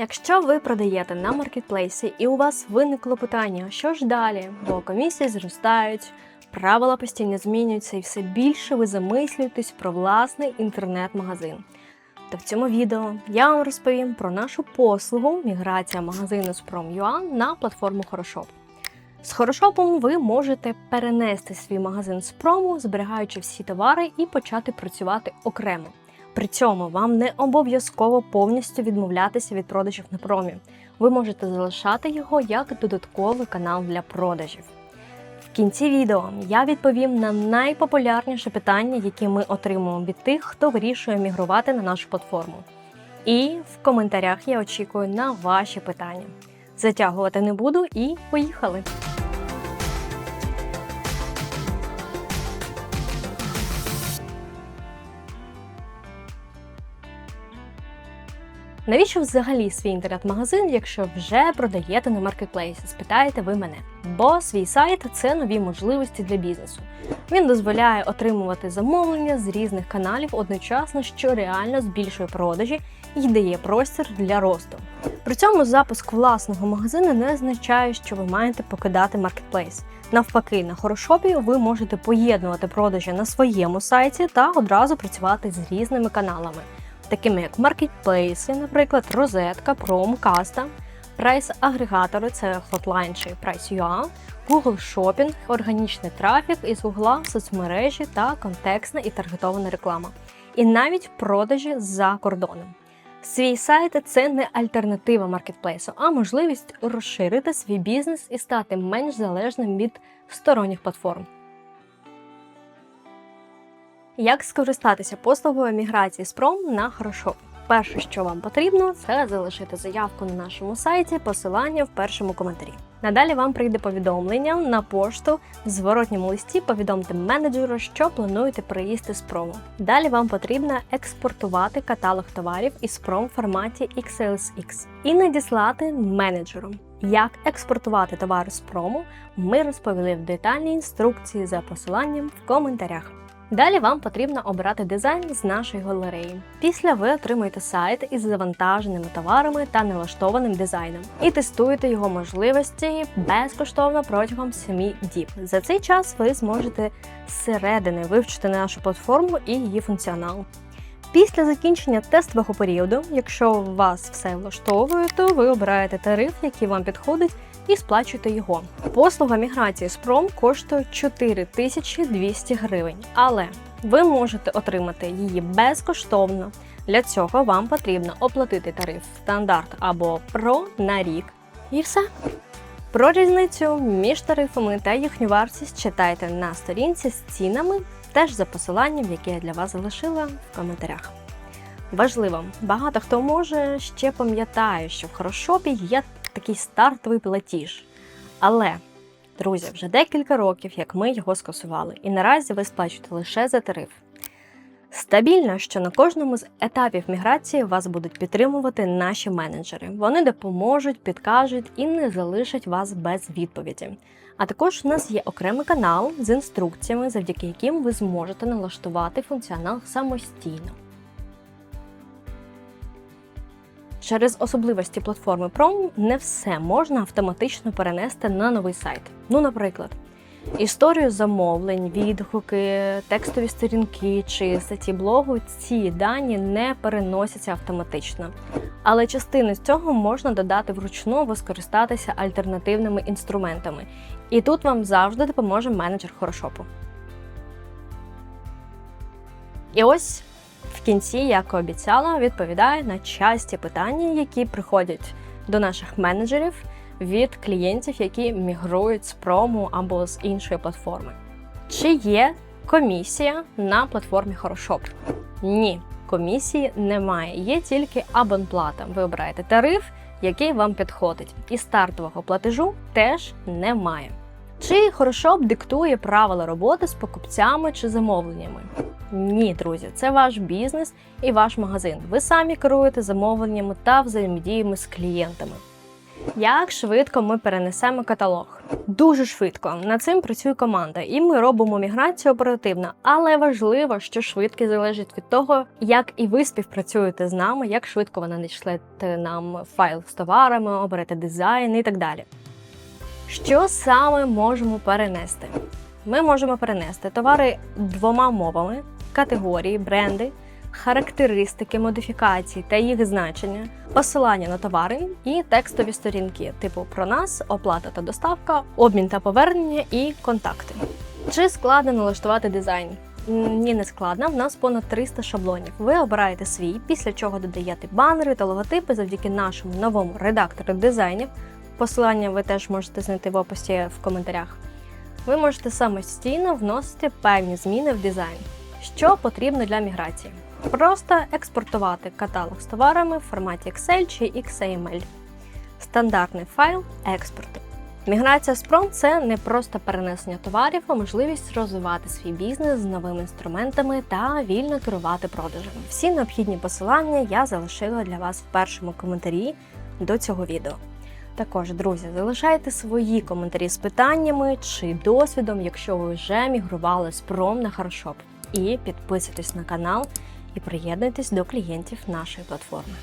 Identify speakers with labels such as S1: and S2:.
S1: Якщо ви продаєте на маркетплейсі і у вас виникло питання, що ж далі, бо комісії зростають, правила постійно змінюються і все більше ви замислюєтесь про власний інтернет-магазин. То в цьому відео я вам розповім про нашу послугу міграція магазину з Prom.ua на платформу Хорошоп. З Хорошопом ви можете перенести свій магазин з прому, зберігаючи всі товари і почати працювати окремо. При цьому вам не обов'язково повністю відмовлятися від продажів на промі. Ви можете залишати його як додатковий канал для продажів. В кінці відео я відповім на найпопулярніші питання, які ми отримуємо від тих, хто вирішує мігрувати на нашу платформу. І в коментарях я очікую на ваші питання. Затягувати не буду і поїхали! Навіщо взагалі свій інтернет-магазин, якщо вже продаєте на маркетплейсі? Спитаєте ви мене. Бо свій сайт це нові можливості для бізнесу. Він дозволяє отримувати замовлення з різних каналів одночасно, що реально збільшує продажі і дає простір для росту. При цьому запуск власного магазину не означає, що ви маєте покидати маркетплейс. Навпаки, на хорошопі ви можете поєднувати продажі на своєму сайті та одразу працювати з різними каналами такими як маркетплейси, наприклад, розетка, пром, каста, прайс-агрегатори це Hotline чи Price.ua, Google Shopping, органічний трафік із Google, соцмережі та контекстна і таргетована реклама. І навіть продажі за кордоном. Свій сайт це не альтернатива маркетплейсу, а можливість розширити свій бізнес і стати менш залежним від сторонніх платформ. Як скористатися послугою міграції з пром на Хорошоп? Перше, що вам потрібно, це залишити заявку на нашому сайті, посилання в першому коментарі. Надалі вам прийде повідомлення на пошту в зворотньому листі. Повідомте менеджеру, що плануєте приїсти з прому. Далі вам потрібно експортувати каталог товарів із пром в форматі XLSX і надіслати менеджеру. Як експортувати товар з прому, ми розповіли в детальній інструкції за посиланням в коментарях. Далі вам потрібно обрати дизайн з нашої галереї. Після ви отримуєте сайт із завантаженими товарами та налаштованим дизайном і тестуєте його можливості безкоштовно протягом 7 діб. За цей час ви зможете зсередини вивчити нашу платформу і її функціонал. Після закінчення тестового періоду, якщо у вас все влаштовує, то ви обираєте тариф, який вам підходить, і сплачуєте його. Послуга міграції з пром коштує 4200 гривень, але ви можете отримати її безкоштовно. Для цього вам потрібно оплатити тариф стандарт або ПРО на рік. І все. Про різницю між тарифами та їхню вартість читайте на сторінці з цінами, теж за посиланням, яке я для вас залишила в коментарях. Важливо, багато хто може ще пам'ятає, що в хорошопі є такий стартовий платіж. Але, друзі, вже декілька років, як ми його скасували, і наразі ви сплачуєте лише за тариф. Стабільно, що на кожному з етапів міграції вас будуть підтримувати наші менеджери. Вони допоможуть, підкажуть і не залишать вас без відповіді. А також у нас є окремий канал з інструкціями, завдяки яким ви зможете налаштувати функціонал самостійно. Через особливості платформи Prom не все можна автоматично перенести на новий сайт. Ну, наприклад, історію замовлень, відгуки, текстові сторінки чи статті блогу ці дані не переносяться автоматично. Але частину з цього можна додати вручну або скористатися альтернативними інструментами. І тут вам завжди допоможе менеджер хорошопу. І ось в кінці, як і обіцяла, відповідаю на часті питання, які приходять до наших менеджерів від клієнтів, які мігрують з прому або з іншої платформи. Чи є комісія на платформі Хорошоп? Ні, комісії немає. Є тільки абонплата. Ви обираєте тариф, який вам підходить. І стартового платежу теж немає. Чи Хорошоп диктує правила роботи з покупцями чи замовленнями? Ні, друзі, це ваш бізнес і ваш магазин. Ви самі керуєте замовленнями та взаємодіями з клієнтами. Як швидко ми перенесемо каталог? Дуже швидко. Над цим працює команда, і ми робимо міграцію оперативно. Але важливо, що швидкість залежить від того, як і ви співпрацюєте з нами, як швидко ви надішлете нам файл з товарами, оберете дизайн і так далі. Що саме можемо перенести? Ми можемо перенести товари двома мовами, категорії, бренди, характеристики, модифікації та їх значення, посилання на товари і текстові сторінки, типу про нас, оплата та доставка, обмін та повернення і контакти. Чи складно налаштувати дизайн? Ні, не складно. В нас понад 300 шаблонів. Ви обираєте свій, після чого додаєте банери та логотипи завдяки нашому новому редактору дизайнів. Посилання ви теж можете знайти в описі в коментарях. Ви можете самостійно вносити певні зміни в дизайн. Що потрібно для міграції? Просто експортувати каталог з товарами в форматі Excel чи XML. Стандартний файл експорту. Міграція Prom – це не просто перенесення товарів, а можливість розвивати свій бізнес з новими інструментами та вільно керувати продажами. Всі необхідні посилання я залишила для вас в першому коментарі до цього відео. Також, друзі, залишайте свої коментарі з питаннями чи досвідом, якщо ви вже мігрували Prom на Хорошоп. І підписуйтесь на канал і приєднуйтесь до клієнтів нашої платформи.